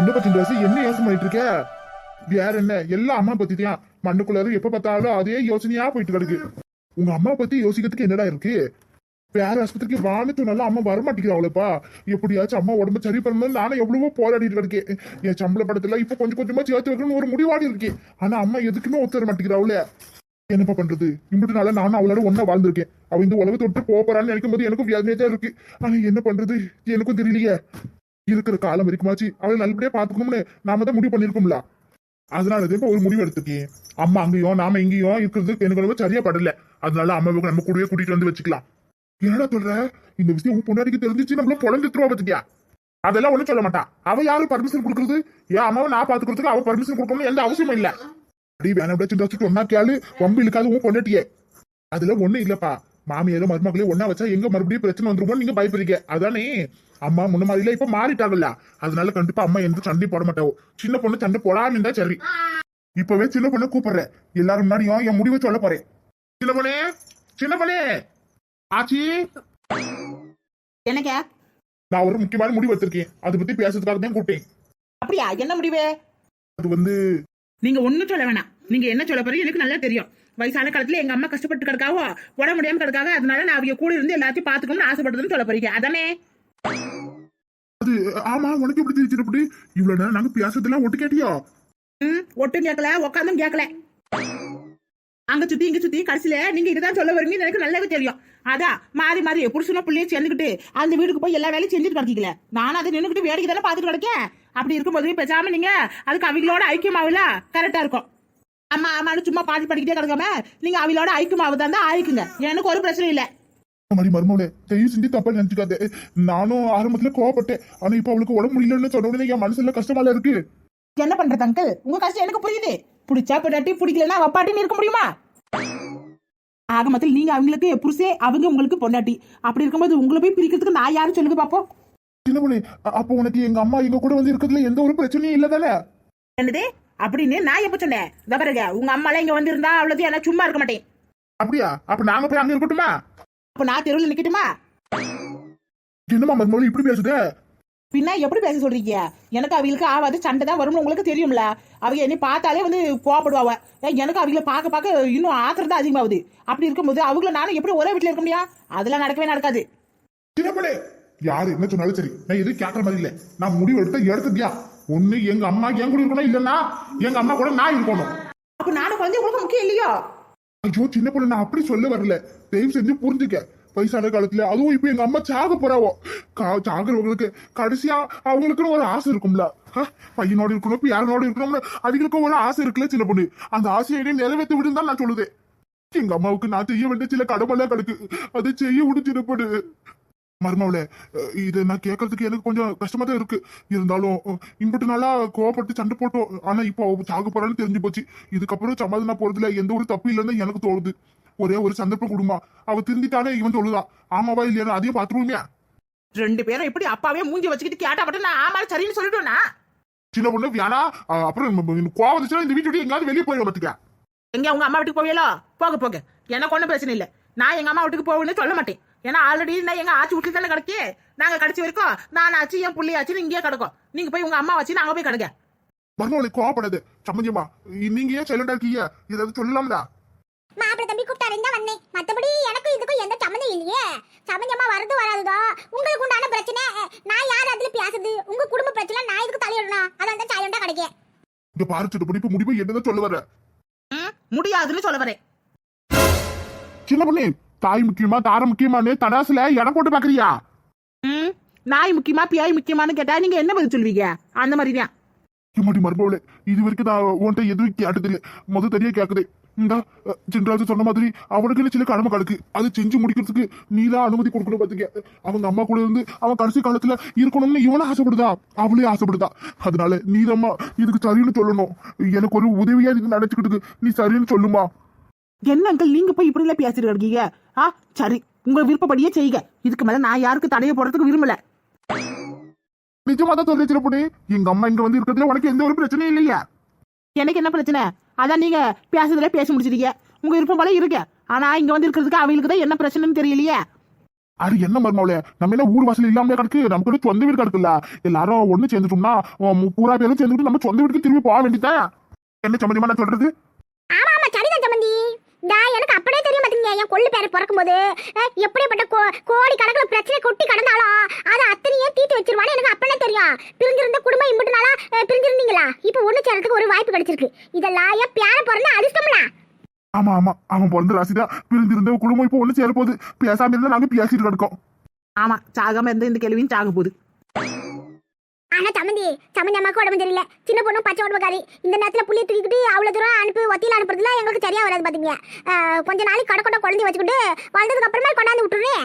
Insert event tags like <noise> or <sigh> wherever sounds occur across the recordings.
என்ன பத்தி என்ன யோசனை பண்ணிட்டு இருக்க? வேற என்ன? எல்லாம் அம்மா பத்தி தான் மண்ணுக்குள்ளாரு எப்ப பார்த்தாலும் அதே யோசனையா போயிட்டு கிடக்கு. உங்க அம்மா பத்தி யோசிக்கிறதுக்கு என்னடா இருக்கு? வேற ஆஸ்பத்திரிக்கு வான்னு சொன்னாலும் அம்மா வரமாட்டேங்கிறாங்களப்பா எப்படியாச்சும் அம்மா உடம்பு சரி பண்ணணும் நானும் எவ்வளவோ போராடிட்டு இருக்கேன் என் சம்பள படத்துல இப்ப கொஞ்சம் கொஞ்சமா சேர்த்து வைக்கணும்னு ஒரு முடிவாடி இருக்கேன் ஆனா அம்மா எதுக்குமே ஒத்துற மாட்டேங்கிறாவுல என்னப்பா பண்றது? இம்பிட்டு நானும் அவளோட ஒன்னா வாழ்ந்திருக்கேன். அவ இந்த உலகத்தை விட்டு போறான்னு நினைக்கும் போது எனக்கும் வியாதியா தான் இருக்கு. ஆனா என்ன பண்றது? எனக்கும் தெரியலையே. இருக்கிற காலம் வரைக்குமாச்சு அவளை நல்லபடியா பாத்துக்கணும்னு நாம தான் முடிவு பண்ணிருக்கோம்ல அதனால தான் இப்ப ஒரு முடிவு எடுத்துக்கேன் அம்மா அங்கேயும் நாம இங்கேயும் இருக்கிறது எனக்கு ரொம்ப சரியா படல. அதனால அம்மாவுக்கு நம்ம கூடவே கூட்டிட்டு வந்து வச்சுக்கலாம். என்னடா சொல்ற? இந்த விஷயம் உன் பொண்டாட்டிக்கு தெரிஞ்சிச்சு நம்மள பொழந்துட்டுருவா பாத்துக்கியா அதெல்லாம் ஒண்ணும் சொல்ல மாட்டா அவ யாரு பர்மிஷன் கொடுக்கறது? ஏன் அம்மாவை நான் பாத்துக்கிறதுக்கு அவ பர்மிஷன் கொடுக்கணும்னு எந்த அவசியமும் இல்ல. அப்படி வேணா சின்ன வச்சுட்டு ஒன்னா கேளு. வம்பு இழுக்காது உன் பொண்டாட்டியே. அதுல ஒண்ணும் இல்லப்பா. மாமியாரும் மருமகளையும் ஒண்ணா வச்சா எங்க மறுபடியும் பிரச்சனை வந்துருமோ நீங்க பயப்படுறீங்க. அதானே? அம்மா முன்ன மாதிரில இப்ப மாறிட்டாங்கல்ல. அதனால கண்டிப்பா அம்மா எந்த சண்டையும் போட மாட்டாவோ சின்ன பொண்ணு சண்டை போடாம இருந்தா சரி. இப்பவே சின்ன பொண்ணு கூப்பிடுறேன். எல்லாரும் முன்னாடியும் என் முடிவை சொல்ல போறேன். சின்ன பொண்ணே? சின்ன பொண்ணே? ஆச்சி? என்னங்க? நான் ஒரு முக்கியமான முடிவு எடுத்திருக்கேன். அதை பத்தி பேசுறதுக்காக தான் கூப்பிட்டேன். அப்படியா? என்ன முடிவு? அது வந்து நீங்க ஒண்ணும் சொல்ல வேணாம். நீங்க என்ன சொல்ல போறீங்க? எனக்கு நல்லா தெரியும். வயசான காலத்துல எங்க அம்மா கஷ்டப்பட்டு கிடக்காவோ உடம்பு முடியாம கிடக்காக அதனால நான் அவங்க கூட இருந்து எல்லாத்தையும் பாத்துக்கணும்னு ஆசைப்படுறதுன்னு சொல்ல போறீங்க. அதானே? அது ஆமா உனக்கு எப்படி தெரிஞ்சு அப்படி இவ்வளவு நாங்க பேசுறதெல்லாம் ஒட்டு கேட்டியா? ம் ஒட்டும் கேட்கல உட்காந்தும் கேட்கல. அங்க சுத்தி இங்க சுத்தி கடைசியில நீங்க இதுதான் சொல்ல வருவீங்கன்னு எனக்கு நல்லாவே தெரியும். அதான் மாறி மாறி புருஷன பிள்ளைய சேர்ந்துக்கிட்டு அந்த வீட்டுக்கு போய் எல்லா வேலையும் செஞ்சுட்டு கிடக்கீங்களே? நானும் அதை நின்னுக்கிட்டு வேடிக்கை தானே பாத்துட்டு கிடக்கேன்? அப்படி இருக்கும்போது பேசாம நீங்க அதுக்கு அவங்களோட ஐக்கியமாவில கரெக்டா இருக்கும். ஆமா ஆமான்னு சும்மா பாட்டு படிக்கிட்டே கிடக்காம நீங்க அவங்களோட ஐக்கியமாவு தான் ஆயிக்குங்க எனக்கு ஒரு பிரச்சனை இல்லை. மாதிரி மருமகளே தயவு செஞ்சு தப்பா நினைச்சுக்காத. நானும் ஆரம்பத்துல கோவப்பட்டேன். ஆனா இப்ப அவளுக்கு உடம்பு முடியலன்னு சொன்ன உடனே என் மனசுல கஷ்டமால இருக்கு. என்ன பண்றது அங்கிள் உங்க கஷ்டம் எனக்கு புரியுது. பிடிச்சா பிடாட்டி பிடிக்கலன்னா வப்பாட்டின்னு இருக்க முடியுமா? ஆக மொத்தத்தில் நீங்க அவங்களுக்கு புருஷே அவங்க உங்களுக்கு பொண்டாட்டி. அப்படி இருக்கும்போது உங்களை போய் பிரிக்கிறதுக்கு நான் யாரும் சொல்லுங்க பாப்போம் சின்ன அப்போ உனக்கு எங்க அம்மா எங்க கூட வந்து இருக்கிறதுல எந்த ஒரு பிரச்சனையும் இல்ல தானே என்னது? அப்படின்னு நான் எப்ப சொன்னேன்? இந்த பாருங்க உங்க அம்மாலாம் இங்க வந்திருந்தா அவ்வளவு நான் சும்மா இருக்க மாட்டேன். அப்படியா? அப்ப நாங்க போய் அங்க இருக்கட்டுமா? அப்ப நான் தெருவில் நிக்கட்டுமா? என்னமா மருமகள் இப்படி பேசுதே? பின்ன எப்படி பேச சொல்றீங்க? எனக்கு அவங்களுக்கு ஆவாது சண்டை தான் வரும்னு உங்களுக்கு தெரியும்ல? அவங்க என்னை பார்த்தாலே வந்து கோவப்படுவாங்க எனக்கு அவங்கள பார்க்க பார்க்க இன்னும் ஆத்திரம் தான் அதிகமாகுது. அப்படி இருக்கும்போது அவங்கள நானும் எப்படி ஒரே வீட்டில் இருக்க முடியும்? அதெல்லாம் நடக்கவே நடக்காது. யாரு? என்ன சொன்னாலும் சரி. நான் எதுவும் கேட்கற மாதிரி இல்ல. நான் முடிவு எடுத்த எடுத்துட்டியா ஒண்ணு எங்க அம்மா என் கூட இருக்கணும் இல்லன்னா எங்க அம்மா கூட நான் இருக்கணும். அப்ப நானும் குழந்தை உங்களுக்கு முக்கியம் இல்லையோ? ஐயோ சின்ன பொண்ணு நான் அப்படி சொல்ல வரல. தயவு செஞ்சு புரிஞ்சுக்க. வயசான காலத்துல அதுவும் இப்ப எங்க அம்மா சாக போறாவோ. சாகுறவங்களுக்கு கடைசியா அவங்களுக்குன்னு ஒரு ஆசை இருக்கும்ல. பையனோட இருக்கணும் இப்ப யாரோட இருக்கணும்னு அதுகளுக்கும் ஒரு ஆசை இருக்குல்ல சின்ன பொண்ணு. அந்த ஆசையை நிறைவேற்றி விடுன்னு தான் நான் சொல்லுதேன். எங்க அம்மாவுக்கு நான் செய்ய வேண்டிய சில கடமைலாம் கிடக்கு அதை செய்ய விடு சின்ன பொண்ணு. மருமவளே இதை நான் கேட்கறதுக்கு எனக்கு கொஞ்சம் கஷ்டமா தான் இருக்கு. இருந்தாலும் இம்பட்டு நாளா கோவப்பட்டு சண்டை போட்டோம். ஆனா இப்போ சாக போறான்னு தெரிஞ்சு போச்சு. இதுக்கப்புறம் சமாதானம் போறதுல எந்த ஒரு தப்பு இல்லைன்னு எனக்கு தோணுது. ஒரே ஒரு சந்தர்ப்பம் கொடுமா. அவ திருந்திட்டானே இவன் சொல்லுதான் ஆமாவா இல்லையா அதையும் பாத்துருவோமே ரெண்டு பேரும் எப்படி அப்பாவே மூஞ்சி வச்சுக்கிட்டு கேட்டா மட்டும் நான் ஆமா சரின்னு சொல்லிட்டோம்னா சின்ன பொண்ணு வேணா அப்புறம் கோவம் வந்துச்சுன்னா இந்த வீட்டு எங்கேயாவது வெளியே போயிட பார்த்துக்க எங்க உங்க அம்மா வீட்டுக்கு போவீங்களோ போக போக எனக்கு ஒன்றும் பிரச்சனை இல்லை. நான் எங்க அம்மா வீட்டுக்கு போவேன்னு சொல்ல மாட்டேன். ஏன்னா ஆல்ரெடி நான் எங்க ஆச்சி வீட்டுல தானே கிடக்கே? நாங்க கடைசி வரைக்கும் நான் ஆச்சு என் புள்ளி ஆச்சுன்னு இங்கேயே கிடக்கும். நீங்க போய் உங்க அம்மா வச்சு நாங்க போய் கிடக்க மருமவளை கோவப்படாது. சம்மந்தியம்மா நீங்க ஏன் சைலண்டா இருக்கீங்க? ஏதாவது சொல்லலாம்ல மாப்பிள்ளை தம்பி கூப்பிட்டாருன்னு தான் வந்தேன். மத்தபடி எனக்கும் இதுக்கும் எந்த சம்மந்தம் இல்லையே. சம்மந்தமா வரது வராதுதோ உங்களுக்கு உண்டான பிரச்சனை நான் யார் அதுல பேசுது உங்க குடும்ப பிரச்சனை நான் இதுக்கு தலையிடணும்? அதான் தான் சைலண்டா கிடைக்கேன் இங்க பாரு பொண்ணு. இப்ப முடிவு என்னதான் சொல்ல வர ம், முடியாதுன்னு சொல்ல வரேன். சின்ன பொண்ணு தாய் முக்கியமா தாரம் முக்கியமானு தடாசுல இடம் போட்டு பாக்குறியா? ம், நாய் முக்கியமா பியாய் முக்கியமான்னு கேட்டா நீங்க என்ன பதில் சொல்வீங்க? அந்த மாதிரி தான் இம்மாடி மருமவளே இது வரைக்கும் நான் உன்கிட்ட எதுவும் கேட்டதில்லை. முத தெரிய கேக்குது. இந்த சின்ராஜு சொன்ன மாதிரி அவனுக்கு சில கடமை கிடக்கு? அது செஞ்சு முடிக்கிறதுக்கு நீ தான் அனுமதி கொடுக்கணும் பாத்துக்க. அவங்க அம்மா கூட இருந்து அவன் கடைசி காலத்துல இருக்கணும்னு இவனும் ஆசைப்படுதா? அவளே ஆசைப்படுதா? அதனால நீதம்மா இதுக்கு சரின்னு சொல்லணும். எனக்கு ஒரு உதவியா இது நினைச்சுக்கிட்டு நீ சரின்னு சொல்லுமா? என்ன அங்கிள் நீங்க போய் இப்படி எல்லாம் பேசிட்டு இருக்கீங்க ஆ சரி உங்க விருப்பப்படியே செய்யுங்க. இதுக்கு மேல நான் யாருக்கு தடையை போடுறதுக்கு விரும்பல. நிஜமா தான் சொல்ல பொண்ணு எங்க அம்மா இங்க வந்து இருக்கிறதுல உனக்கு எந்த ஒரு பிரச்சனையும் இல்லையா. எனக்கு என்ன பிரச்சனை? அதான் நீங்க பேசுறதுல பேச முடிச்சிட்டீங்க. உங்க விருப்பம் போல இருக்க ஆனா இங்க வந்து இருக்கிறதுக்கு அவங்களுக்கு தான் என்ன பிரச்சனைன்னு தெரியலையே. அது என்ன மருமாவளே நம்ம என்ன ஊர் வாசல் இல்லாமலே கிடக்கு. நமக்கு சொந்த வீடு கிடக்குல்ல. எல்லாரும் ஒண்ணு சேர்ந்துட்டோம்னா பூரா பேரும் சேர்ந்துட்டு நம்ம சொந்த வீட்டுக்கு திரும்பி போக வேண்டியதான் என்ன சம்பந்தமா நான் சொல்றது ஆமா ஆமா சரிதான் சம்பந்தி டா எனக்கு அப்படியே தெரிய மாட்டேங்க என் கொள்ளு பேரை பிறக்கும்போது எப்படிப்பட்ட கோ கோடி கணக்குல பிரச்சனை கொட்டி கடந்தாலும் அதை அத்தனையே தீர்த்து வச்சிருவான்னு எனக்கு அப்பனே தெரியும். பிரிஞ்சிருந்த குடும்பம் இம்பிட்டு நாளா அஹ், பிரிஞ்சிருந்தீங்களா? இப்போ ஒண்ணு சேர்றதுக்கு ஒரு வாய்ப்பு கிடைச்சிருக்கு. இதெல்லாம் என் பேர பிறந்த அதிர்ஷ்டம்ல? ஆமா ஆமா. அவன் பிறந்த ராசிதான். பிரிந்திருந்த குடும்பம் இப்போ ஒண்ணு சேர போகுது பேசாம இருந்தா நாங்க பேசிட்டு கிடக்கோம். ஆமா சாகாம இருந்த இந்த கேள்வியும் சாக போகுது ஆனா சம்மந்தி சம்மந்தி அம்மாக்கு உடம்பு தெரியல சின்ன பொண்ணும் பச்சை உடம்புக்காரி இந்த நேரத்துல புள்ளிய தூக்கிட்டு அவ்வளவு தூரம் அனுப்பி ஒத்தியில அனுப்புறதுல எங்களுக்கு சரியா வராது பாத்தீங்க கொஞ்ச நாளைக்கு கடை கொண்ட குழந்தை வச்சுக்கிட்டு வளர்ந்ததுக்கு அப்புறமா கொண்டாந்து விட்டுருவேன்.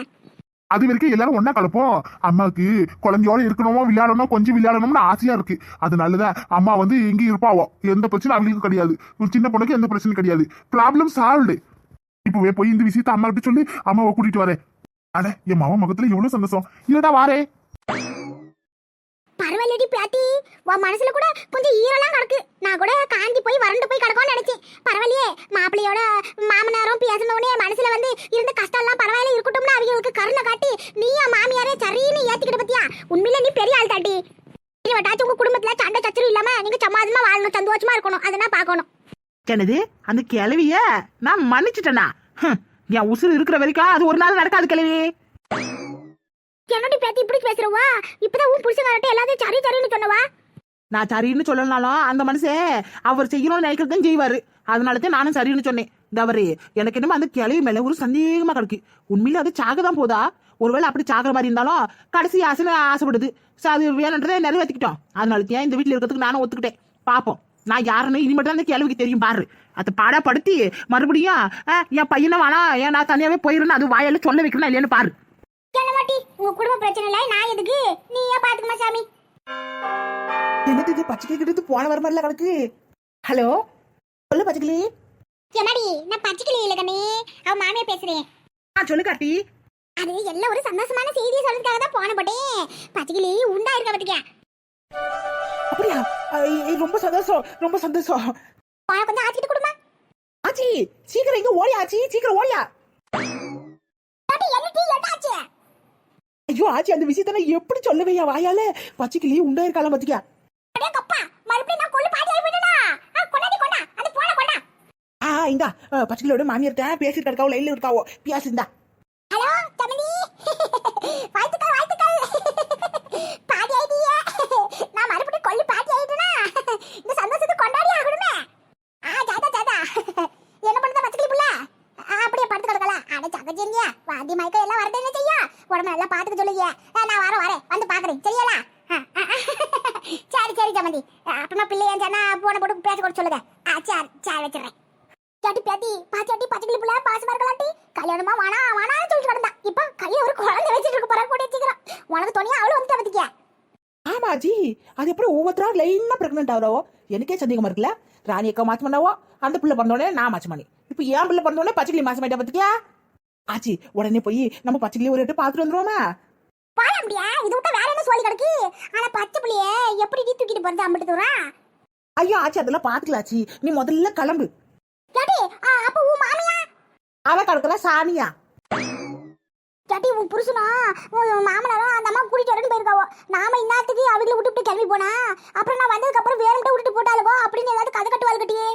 அது வரைக்கும் எல்லாரும் ஒன்னா கலப்போம். அம்மாவுக்கு குழந்தையோட இருக்கணுமோ விளையாடணும் கொஞ்சம் விளையாடணும்னு ஆசையா இருக்கு. அது நல்லதா? அம்மா வந்து இங்கேயும் இருப்பாவோ? எந்த பிரச்சனை அவங்களுக்கு கிடையாது. ஒரு சின்ன பொண்ணுக்கு எந்த பிரச்சனையும் கிடையாது. ப்ராப்ளம் சால்வ்டு இப்பவே போய் இந்த விஷயத்த அம்மா கிட்ட சொல்லி. அம்மாவை கூட்டிட்டு வரேன். அட என் மாமா முகத்துல எவ்வளவு சந்தோஷம். இல்லடா வாரே. உன் மனசுல கூட கொஞ்சம் ஈரலாம் கிடக்கு. நான் கூட காஞ்சி போய் வறண்டு போய் கிடக்கும்னு நினைச்சேன். பரவாயில்லையே மாப்பிள்ளையோட மாமனாரும் பேசினோடனே மனசுல வந்து இருந்த கஷ்டம் எல்லாம் பரவாயில்ல இருக்கட்டும்னு அவங்களுக்கு கருணை காட்டி நீ என் மாமியாரே சரின்னு ஏத்திக்கிட்ட பத்தியா? உண்மையில நீ பெரிய ஆள் தாட்டி வட்டாச்சும் உங்க குடும்பத்துல சண்டை சச்சரவு இல்லாம நீங்க சமாதமா வாழணும் சந்தோஷமா இருக்கணும். அதை நான் பார்க்கணும். என்னது? அந்த கிளவிய நான் மன்னிச்சிட்டேனா? என் உசுறு இருக்கிற வரைக்கும் அது ஒரு நாள் நடக்காது கிளவி என்னடி பேத்தி இப்படி பேசுறவா இப்பதான் உன் புருஷன் எல்லாத்தையும் சரி சரின்னு சொன்னவா? நான் சரின்னு சொல்லலனாலும் அந்த மனுஷன் அவர் செய்யணும்னு நினைக்கிறதும் செய்வாரு. அதனால தான் நானும் சரின்னு சொன்னேன். இந்த அவரு எனக்கு என்னமோ அந்த கிளவி மேல ஒரு சந்தேகமா கிடக்கு. உண்மையில அது சாக தான் போதா? ஒருவேளை அப்படி சாகிற மாதிரி இருந்தாலும் கடைசி ஆசை ஆசைப்படுது. சரி அது வேணுன்றதை நிறைவேற்றிக்கிட்டோம் அதனால தான் இந்த வீட்டில் இருக்கிறதுக்கு நானும் ஒத்துக்கிட்டேன். பார்ப்போம் நான் யாருன்னு இனிமேட்டு அந்த கேள்விக்கு தெரியும் பாரு. அதை பாடப்படுத்தி மறுபடியும் என் பையனை வேணா ஏன் நான் தனியாவே போயிருந்தேன் அது வாயால சொல்ல வைக்கணும் இல்லையான்னு பாரு. உங்க குடும்ப பிரச்சனை இல்ல நான் எதுக்கு? ஏன் பாத்துக்கமா சாமி. என்னது இது? பச்சைக்கிளி கிட்ட போன வர மாதிரிலாம் கிடக்கு ஹலோ? சொல்லு பச்சைக்கிளி. என்னடி? நான் பச்சைக்கிளி இல்ல கண்ணே. அவ மாமியா பேசுறேன். ஆ சொல்லு காட்டி அது எல்லாம் ஒரு சந்தோஷமான செய்தியை சொல்றதுக்காக தான் போன போட்டேன் பச்சைக்கிளி உண்டா இருக்க பத்திக்க. அப்படியா? ரொம்ப சந்தோஷம் ரொம்ப சந்தோஷம். போன கொஞ்சம் ஆச்சிட்டு கொடுமா. ஆச்சி சீக்கிரம் இங்க ஓடியா ஆச்சி சீக்கிரம் ஓடியா. ஐயோ ஆச்சி அந்த விஷயத்த நான் எப்படி சொல்லவையா வாயால? பச்சைக்கிளி உண்டா இருக்காளா பாத்திக்கா அடே கப்பா மறுபடியும் நான் கொள்ளு பாதி ஆகி விடுடா ஆ கொண்டாடி கொண்டா. அது போன கொண்டா. ஆ இந்தா பச்சைக்கிளியோட மாமியார்ட்ட பேசிட்டு இருக்காவோ லைன்ல இருக்காவோ. பியாசு இந்தா ஹலோ தமிழி வாழ்த்துக்கள் வாழ்த்துக்கள் பாதி ஆயிட்டியே நான் மறுபடியும் கொள்ளு பாதி ஆயிட்டேனா இந்த சந்தோஷத்தை கொண்டாடி ஆகணுமே ஆ ஜாதா ஜாதா என்ன பண்ணுத பச்சைக்கிளி புள்ள ஆ, அப்படியே படுத்து கிடக்கலாம் அட சகஜங்க வாந்தி மயக்கம் எல்லாம் வரது என்ன செய்ய உடம்பு நல்லா பாத்துக்க சொல்லுங்க ஆ, நான் வரேன் வரேன் வந்து பாக்குறேன் சரியாலா ஆ, ஆ, ஆ. சரி சரி சமந்தி அப்புறமா பிள்ளைய சொன்னா போன போட்டு பேச கூட சொல்லுங்க. ஆ சரி சரி வச்சிடுறேன். கேட்டி பேட்டி பாச்சாட்டி பச்சைக்கிளி புள்ள பாசமா இருக்கலாட்டி. கல்யாணமா வானா வானான்னு சொல்லிட்டு கிடந்தா. இப்ப கையில ஒரு குழந்தை வச்சிட்டு இருக்க போறா கூட வச்சுக்கிறான் உனக்கு துணியா அவளும் வந்துட்டா பத்திக்க ஆமா ஆச்சி அது எப்படி ஒவ்வொருத்தரா லைனா பிரெக்னென்ட் ஆகிறவோ? எனக்கே சந்தேகமா இருக்குல்ல. ராணி அக்கா மாச்சு பண்ணாவோ? அந்த பிள்ளை பிறந்தோடனே நான் மாச்சு பண்ணி இப்போ என் பிள்ளை பிறந்தோடனே பச்சைக்கிளி மாசம் ஆயிட்டா பாத்தியா? ஆச்சி உடனே போய் நம்ம பச்சைக்கிளி ஒரு எட்டு பார்த்துட்டு வந்துருவோமா? பாய முடியா இது விட்ட சொல்லி கிடக்கு? ஆனா பச்சை புள்ளைய எப்படி நீ தூக்கிட்டு போறது அம்பிட்டு தூரம் ஐயோ ஆச்சி அதெல்லாம் பாத்துக்கலாம் ஆச்சி. நீ முதல்ல கிளம்பு. கேட்டி அப்ப உன் மாமியா? அவ கிடக்கல சாணியா கேட்டி உன் புருஷனா உன் மாமனாரும் அந்த அம்மா கூட்டிட்டு வரேன்னு போயிருக்காவோ. நாம இந்நேரத்துக்கு அவங்கள விட்டுவிட்டு கிளம்பி போனா அப்புறம் நான் வந்ததுக்கு அப்புறம் வேற மட்டும் விட்டுட்டு போட்டாலுவோ அப்படின்னு ஏதாவது கதை கட்டுவாள் கட்டியே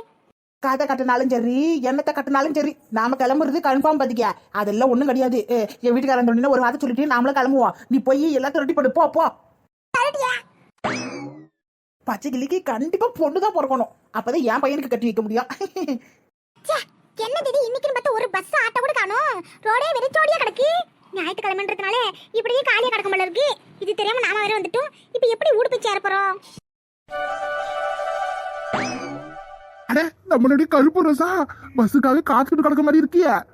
கதை கட்டினாலும் சரி எண்ணத்தை கட்டினாலும் சரி நாம கிளம்புறது கன்ஃபார்ம் பாத்திக்க அதெல்லாம் ஒண்ணும் கிடையாது. என் வீட்டுக்காரன் சொன்னீங்கன்னா ஒரு வார்த்தை சொல்லிட்டு நாமளும் கிளம்புவோம். நீ போய் எல்லாத்தையும் ரெடி பண்ணு போ போ. பச்சை கிளிக்கு கண்டிப்பா பொண்ணு தான் பிறக்கணும். அப்பதான் என் பையனுக்கு கட்டி வைக்க முடியும். ச்சே, என்னது இது? இன்னைக்குன்னு பார்த்தா ஒரு பஸ் ஆட்டோ கூட காணோம். ரோடே வெறிச்சோடியா கிடக்கு. ஞாயிற்றுக்கிழமைன்றதுனால இப்படியே காலியா கிடக்க போல இருக்கு. இது தெரியாம நாம வேற வந்துட்டோம். இப்போ எப்படி ஊடு போய் சேர போறோம்? அட நம்மளுடைய கருப்பு ரசா. பஸ்ஸுக்காக காத்துக்கிட்டு கிடக்க மாதிரி இருக்கிய.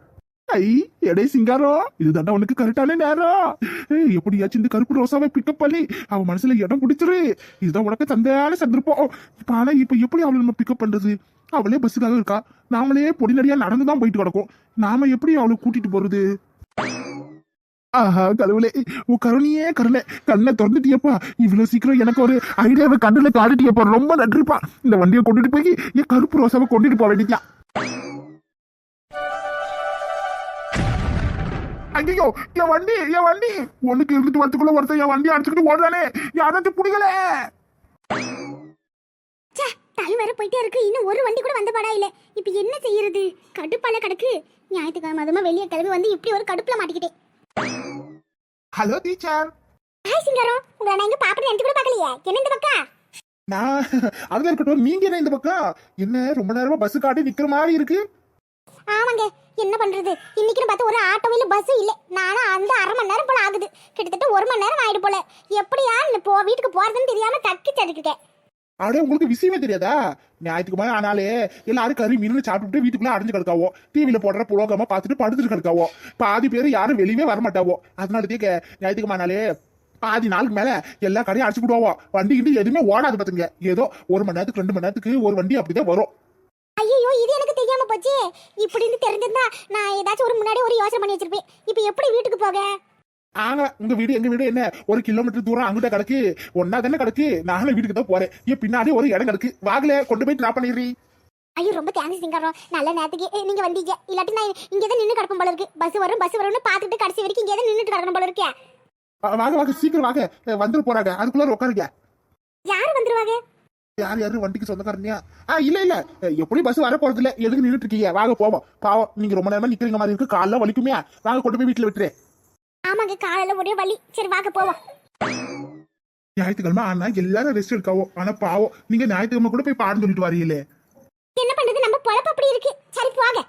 ஐ எடை சிங்காரம் இதுதாண்டா உனக்கு கரெக்டான நேரம். ஏய், எப்படியாச்சும் இந்த கருப்பு ரோசாவை பிக்கப் பண்ணி அவன் மனசுல இடம் பிடிச்சிரு. இதுதான் உனக்கு தந்தையான சந்தர்ப்பம் இப்ப ஆனா இப்ப எப்படி அவளை நம்ம பிக்கப் பண்றது? அவளே பஸ்ஸுக்காக இருக்கா? நாமளே பொடிநடியா நடந்து தான் போயிட்டு கிடக்கும். நாம எப்படி அவளை கூட்டிட்டு போறது? ஆஹா கடவுளே. உன் கருணையே கருணை. கண்ணை திறந்துட்டியப்பா. இவ்வளவு சீக்கிரம் எனக்கு ஒரு ஐடியாவை கண்ணுல காட்டிட்டியப்பா. ரொம்ப நன்றிப்பா. இந்த வண்டியை கொண்டுட்டு போய் என் கருப்பு ரோசாவை கொண்டுட்டு போக வேண்டியா ஐயோ என் வண்டி என் வண்டி. ஒண்ணுக்கு இருந்துட்டு வரத்துக்குள்ள ஒருத்தன் என் வண்டி அடிச்சுக்கிட்டு ஓடுறானே. யாராச்சும் பிடிக்கல? ச்சே டைம் போயிட்டே இருக்கு. இன்னும் ஒரு வண்டி கூட வந்த படா இல்ல. இப்போ என்ன செய்யறது? கடுப்பால கிடக்கு. ஞாயிற்றுக்கிழமை அதுமா வெளியே கிளம்பி வந்து இப்படி ஒரு கடுப்புல மாட்டிக்கிட்டேன். ஹலோ டீச்சர் ஹாய் சிங்காரம் உங்களை நான் இங்க பாப்பட்டு நினைச்சு கூட பார்க்கலையே. என்ன இந்த பக்கம்? நான் <laughs> அதுல இருக்கட்டும் நீங்க என்ன இந்த பக்கம்? என்ன ரொம்ப நேரமா பஸ் காட்டி நிக்கிற மாதிரி இருக்கு? ஆமாங்க. என்ன பண்றது? இன்னைக்குன்னு பார்த்து ஒரு ஆட்டோ இல்ல பஸ் இல்ல. நானும் அந்த அரை மணி நேரம் போல ஆகுது. கிட்டத்தட்ட ஒரு மணி நேரம் ஆயிடு போல. எப்படியா இந்த போ வீட்டுக்கு போறதுன்னு தெரியாம தக்கி தடுக்கிட்டேன் அப்படியே உங்களுக்கு விஷயமே தெரியாதா? ஞாயிற்றுக்கு மேலே ஆனாலே எல்லாரும் கறி மீன் சாப்பிட்டுட்டு வீட்டுக்குள்ளே அடைஞ்சு கிடக்காவோ டிவியில் போடுற புரோகிராம பார்த்துட்டு படுத்துட்டு கிடக்காவோ பாதி பேர் யாரும் வெளியே வர மாட்டாவோ அதனால கே ஞாயிற்றுக்கு ஆனாலே பாதி நாளுக்கு மேல எல்லா கடையும் அடிச்சு விடுவோம் வண்டி கிண்டி எதுவுமே ஓடாது பாத்துங்க. ஏதோ ஒரு மணி நேரத்துக்கு ரெண்டு மணி நேரத்துக்கு ஒரு வண்டி அப்படிதான் வரும். ஐயோ இது எனக்கு தெரியாம போச்சு. இப்படின்னு தெரிஞ்சிருந்தா நான் ஏதாச்சும் ஒரு முன்னாடி ஒரு யோசனை பண்ணி வச்சிருப்பேன். இப்போ எப்படி வீட்டுக்கு போக? ஆங்க உங்க வீடு எங்க வீடு என்ன? ஒரு கிலோமீட்டர் தூரம் அங்கிட்ட கிடக்கு. ஒன்னா தானே கிடக்கு. நானும் வீட்டுக்கு தான் போறேன். ஏன் பின்னாடி ஒரு இடம் கிடக்கு. வாகல கொண்டு போய் டிராப் பண்ணிடுறீ ஐயோ ரொம்ப தேங்க்ஸ் சிங்காரம். நல்ல நேரத்துக்கு. நீங்க வந்தீங்க. இல்லாட்டி நான் இங்கே தான் நின்று கிடக்கும் போல இருக்கு. பஸ் வரும் பஸ் வரும்னு பார்த்துட்டு கடைசி வரைக்கும் இங்கே தான் நின்றுட்டு கிடக்கணும் போல இருக்கே. வா- வாங்க வாங்க சீக்கிரம் வாங்க. வந்துட்டு போறாங்க. அதுக்குள்ள உட்காருங்க யார் வந்துருவாங்க? யார் யாரு? வண்டிக்கு சொந்தக்காரனியா ஆ இல்ல இல்ல. எப்படி பஸ் வர போறது இல்ல எதுக்கு நின்னுட்டு இருக்கீங்க? வாங்க போவோம். பாவம் நீங்க ரொம்ப நேரமா நிக்கிறீங்க மாதிரி இருக்கு. காலைல வலிக்குமே. வாங்க கொண்டு போய் வீட்டுல விட்டுரு ஆமாங்க காலையில ஒரே வழி சரி வாங்க போவோம். ஞாயிற்றுக்கிழமை ஆனா எல்லாரும் ரெஸ்ட் எடுக்காவோ? ஆனா பாவம் நீங்க ஞாயிற்றுக்கிழமை கூட போய் பாடம் சொல்லிட்டு வரீங்களே என்ன பண்றது? நம்ம பொழப்பு அப்படி இருக்கு. சரி போங்க.